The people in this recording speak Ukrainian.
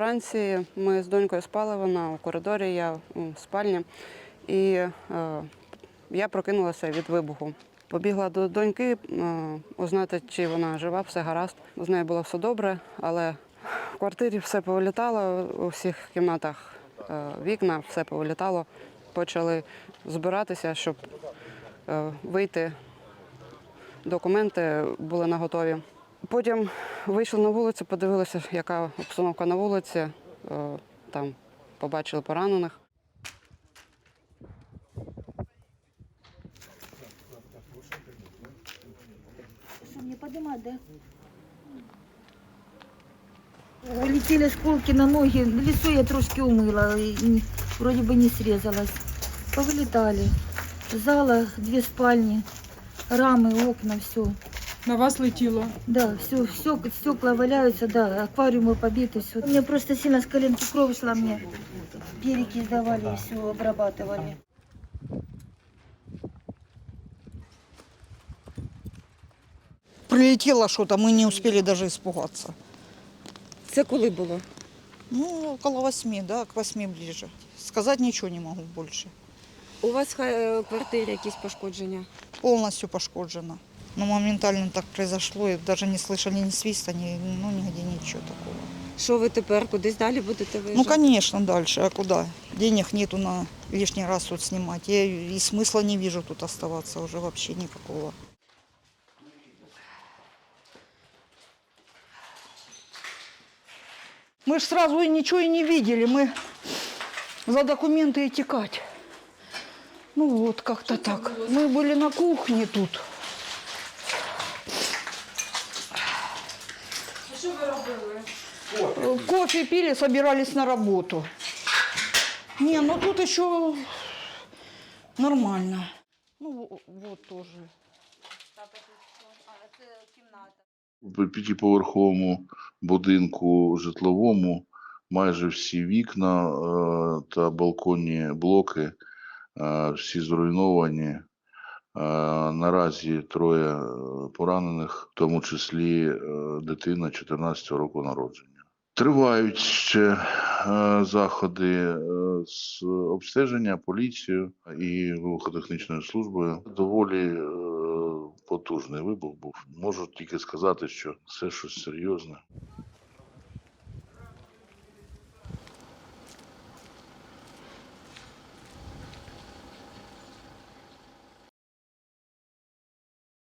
Вранці ми з донькою спали, вона у коридорі, я у спальні, і е, я прокинулася від вибуху. Побігла до доньки, е, узнати, чи вона жива, все гаразд. З нею було все добре, але в квартирі все повилітало, у всіх кімнатах е, вікна, все повилітало. Почали збиратися, щоб е, вийти. Документи були наготові. Потім вийшли на вулицю, подивилися, яка обстановка на вулиці. Е, Там побачили поранених. Что, мне поднимать, да? Улетели осколки на ноги. Лицо я трошки умыла, и не- вроде бы не срезалась. Повылетали. Зала, две спальни, рамы, окна, все. На вас летіло. Да, все, все, стекла валяются, да, аквариумы побиты, все. У меня просто сильно с коленки кровь шла мне. Перики сдавали, все обрабатывали. Прилетело что-то, мы не успели даже испугаться. Це коли було? Ну, около восьми, да, к восьми ближе. Сказать ничего не могу больше. У вас в квартирі якісь пошкодження? Полностью пошкоджено. Но моментально так произошло, и даже не слышали ни свиста, ни, ну, нигде ничего такого. Що ви тепер кудись далі будете Ну, виїжджати? конечно, дальше, а куда? Денег нету на лишний раз тут снимать. Я и смысла не вижу тут оставаться уже вообще никакого. Мы ж сразу и ничего и не видели. Мы за документы и текать. Ну вот, как-то так. Мы были на кухне тут. Що ви робили? Э, Кофе пили, собирались на работу. Не, ну тут еще нормально. Ну, вот тоже. В п'ятиповерховому будинку житловому майже всі вікна е, та балконні блоки е, всі зруйновані. Е, Наразі троє е, поранених, в тому числі е, дитина 14 року народження. Тривають ще заходи з обстеження поліцією і вибухотехнічною службою. Доволі потужний вибух був. Можу тільки сказати, що це щось серйозне.